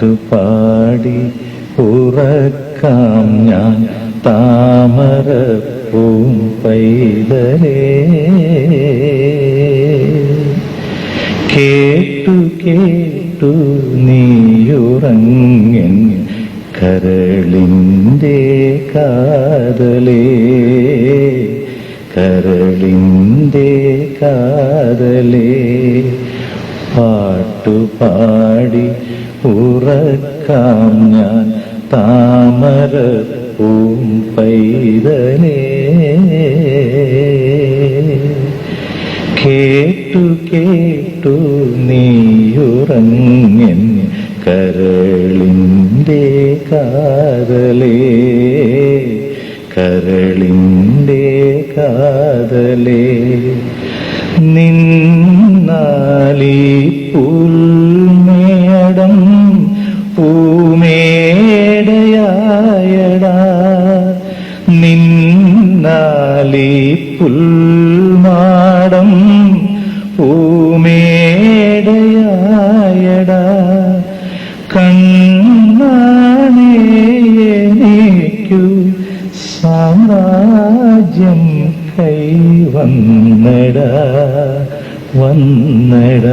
പാട്ടുപാടി ഉറക്കാം ഞാൻ താമര പൂം പൈതലേ. കേട്ടു കേട്ടു നീയുറങ്ങൻ കരളിന്റെ കാതലേ. കരളിന്റെ കാതലേ. പാട്ടുപാടി ഉറക്കാം ഞാൻ. താമര പൂം പൈതലേ. കേട്ടു കേട്ടു നീയുറങ്ങൻ കരളിന്റെ കാതലേ. കരളിന്റെ കാതലേ. നിന്നാലി പുൽമേടം പൂമേടയായട. നിന്നാലി പുൽമാടം പൂമേടയായട. കണ്ണാണേക്കു സാമ്രാജ്യം കൈവന്നട വന്നട.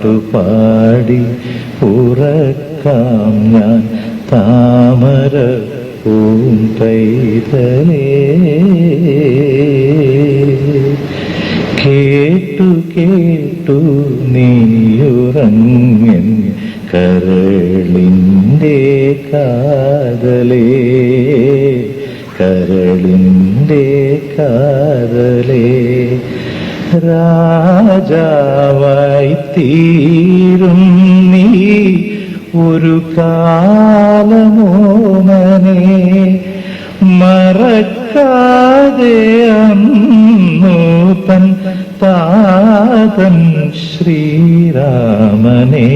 പാട്ടുപാടി ഉറക്കാം ഞാൻ. താമര പൂം പൈതലേ. കേട്ടു കേട്ടു നീയുറങ്ങൻ കരളിന്റെ കാതലേ. കരളിന്റെ കാതലേ. രാജാവായി തീരും നീ. ഒരു കാലമോമനെ മറക്കാതെ അന്നു തൻ താതൻ ശ്രീരാമനെ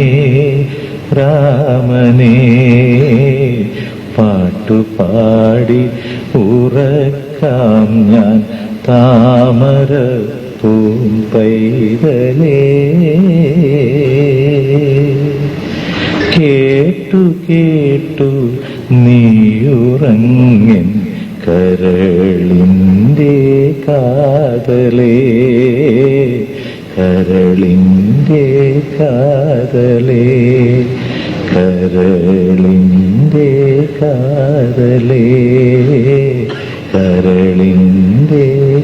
രാമനെ. പാട്ടുപാടി ഉറക്കാം ഞാൻ താമര പൂമ്പൈതലേ പൈതലേ. കേട്ടു കേട്ടു നീയുറങ്ങൻ കരളിന്റെ കാതലേ. കരളിന്റെ കാതലേ. കരളിന്റെ കാതലേ.